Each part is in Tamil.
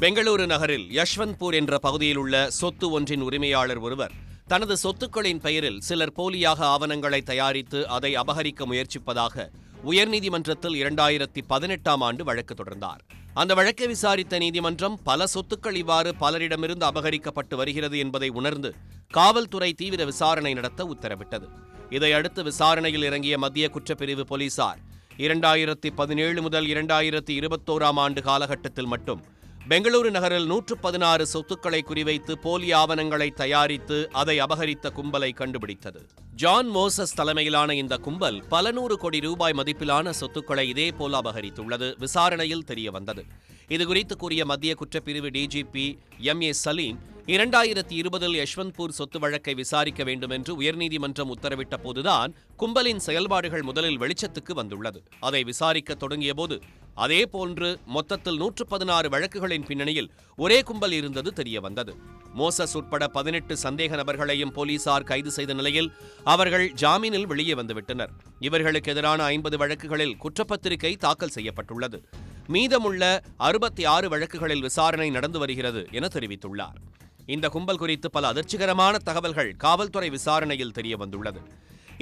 பெங்களூரு நகரில் யஷ்வந்த்பூர் என்ற பகுதியில் உள்ள சொத்து ஒன்றின் உரிமையாளர் ஒருவர் தனது சொத்துக்களின் பெயரில் சிலர் போலியாக ஆவணங்களை தயாரித்து அதை அபகரிக்க முயற்சிப்பதாக உயர்நீதிமன்றத்தில் இரண்டாயிரத்தி பதினெட்டாம் ஆண்டு வழக்கு தொடர்ந்தார். அந்த வழக்கை விசாரித்த நீதிமன்றம் பல சொத்துக்கள் இவ்வாறு பலரிடமிருந்து அபகரிக்கப்பட்டு வருகிறது என்பதை உணர்ந்து காவல்துறை தீவிர விசாரணை நடத்த உத்தரவிட்டது. இதையடுத்து விசாரணையில் இறங்கிய மத்திய குற்றப்பிரிவு போலீசார் இரண்டாயிரத்தி பதினேழு முதல் இரண்டாயிரத்தி இருபத்தோராம் ஆண்டு காலகட்டத்தில் மட்டும் பெங்களூரு நகரில் நூற்று பதினாறு சொத்துக்களை குறிவைத்து போலி ஆவணங்களை தயாரித்து அதை அபகரித்த கும்பலை கண்டுபிடித்தது. ஜான் மோசஸ் தலைமையிலான இந்த கும்பல் பல நூறு கோடி ரூபாய் மதிப்பிலான சொத்துக்களை இதேபோல் அபகரித்துள்ளது விசாரணையில் தெரிய வந்தது இதுகுறித்து கூறிய மத்திய குற்றப்பிரிவு டிஜிபி எம் ஏ சலீம் இரண்டாயிரத்தி இருபதில் யஷ்வந்த்பூர் சொத்து வழக்கை விசாரிக்க வேண்டும் என்று உயர்நீதிமன்றம் உத்தரவிட்ட போதுதான் கும்பலின் செயல்பாடுகள் முதலில் வெளிச்சத்துக்கு வந்துள்ளது. அதை விசாரிக்க தொடங்கியபோது அதே போன்று மொத்தத்தில் நூற்று பதினாறு வழக்குகளின் பின்னணியில் ஒரே கும்பல் இருந்தது தெரிய வந்தது மோசஸ் உட்பட பதினெட்டு சந்தேக நபர்களையும் போலீசார் கைது செய்த நிலையில் அவர்கள் ஜாமீனில் வெளியே வந்துவிட்டனர். இவர்களுக்கு எதிரான ஐம்பது வழக்குகளில் குற்றப்பத்திரிகை தாக்கல் செய்யப்பட்டுள்ளது. மீதமுள்ள அறுபத்தி ஆறு வழக்குகளில் விசாரணை நடந்து வருகிறது என தெரிவித்துள்ளார். இந்த கும்பல் குறித்து பல அதிர்ச்சிகரமான தகவல்கள் காவல்துறை விசாரணையில் தெரிய வந்துள்ளது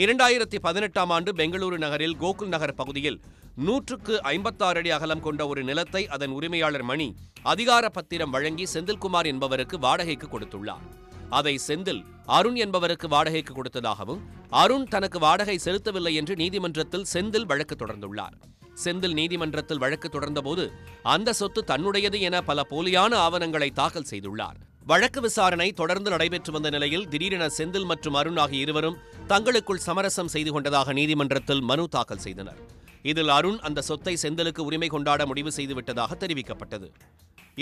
இரண்டாயிரத்தி பதினெட்டாம் ஆண்டு பெங்களூரு நகரில் கோகுல் நகர் பகுதியில் நூற்றுக்கு ஐம்பத்தாறு அடி அகலம் கொண்ட ஒரு நிலத்தை அதன் உரிமையாளர் மணி அதிகார பத்திரம் வழங்கி செந்தில்குமார் என்பவருக்கு வாடகைக்கு கொடுத்துள்ளார். அதை செந்தில் அருண் என்பவருக்கு வாடகைக்கு கொடுத்ததாகவும் அருண் தனக்கு வாடகை செலுத்தவில்லை என்று நீதிமன்றத்தில் செந்தில் வழக்கு தொடர்ந்துள்ளார். செந்தில் நீதிமன்றத்தில் வழக்கு தொடர்ந்தபோது அந்த சொத்து தன்னுடையது என பல போலியான ஆவணங்களை தாக்கல் செய்துள்ளார். வழக்கு விசாரணை தொடர்ந்து நடைபெற்று வந்த நிலையில் திடீரென செந்தில் மற்றும் அருண் ஆகிய இருவரும் தங்களுக்குள் சமரசம் செய்து கொண்டதாக நீதிமன்றத்தில் மனு தாக்கல் செய்தனர். இதில் அருண் அந்த சொத்தை செந்திலுக்கு உரிமை கொண்டாட முடிவு செய்துவிட்டதாக தெரிவிக்கப்பட்டது.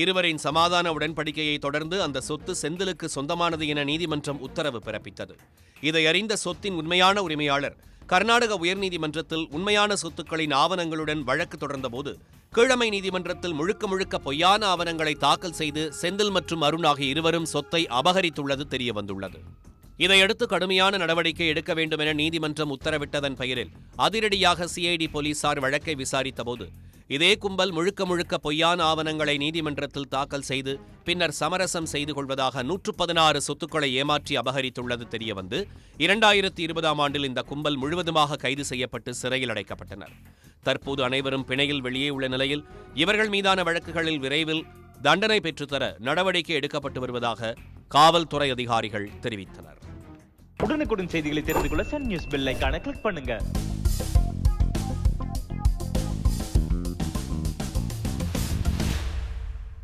இருவரின் சமாதான உடன்படிக்கையை தொடர்ந்து அந்த சொத்து செந்திலுக்கு சொந்தமானது என நீதிமன்றம் உத்தரவு பிறப்பித்தது. இதை அறிந்த சொத்தின் உண்மையான உரிமையாளர் கர்நாடக உயர்நீதிமன்றத்தில் உண்மையான சொத்துக்களின் ஆவணங்களுடன் வழக்கு தொடர்ந்தபோது கீழமை நீதிமன்றத்தில் முழுக்க முழுக்க பொய்யான ஆவணங்களை தாக்கல் செய்து செந்தில் மற்றும் அருண் ஆகிய இருவரும் சொத்தை அபகரித்துள்ளது தெரியவந்துள்ளது. இதையடுத்து கடுமையான நடவடிக்கை எடுக்க வேண்டும் என நீதிமன்றம் உத்தரவிட்டதன் பெயரில் அதிரடியாக சிஐடி போலீசார் வழக்கை விசாரித்தபோது இதே கும்பல் முழுக்க முழுக்க பொய்யான ஆவணங்களை நீதிமன்றத்தில் தாக்கல் செய்து பின்னர் சமரசம் செய்து கொள்வதாக நூற்று பதினாறு சொத்துக்களை ஏமாற்றி அபகரித்துள்ளது தெரியவந்து இரண்டாயிரத்தி இருபதாம் ஆண்டில் இந்த கும்பல் முழுவதுமாக கைது செய்யப்பட்டு சிறையில் அடைக்கப்பட்டனர். தற்போது அனைவரும் பிணையில் வெளியே உள்ள நிலையில் இவர்கள் மீதான வழக்குகளில் விரைவில் தண்டனை பெற்றுத்தர நடவடிக்கை எடுக்கப்பட்டு வருவதாக காவல்துறை அதிகாரிகள் தெரிவித்தனர். உடனுக்குடன் செய்திகளை தெரிந்து கொள்ள சன் நியூஸ் பெல் கிளிக் பண்ணுங்க.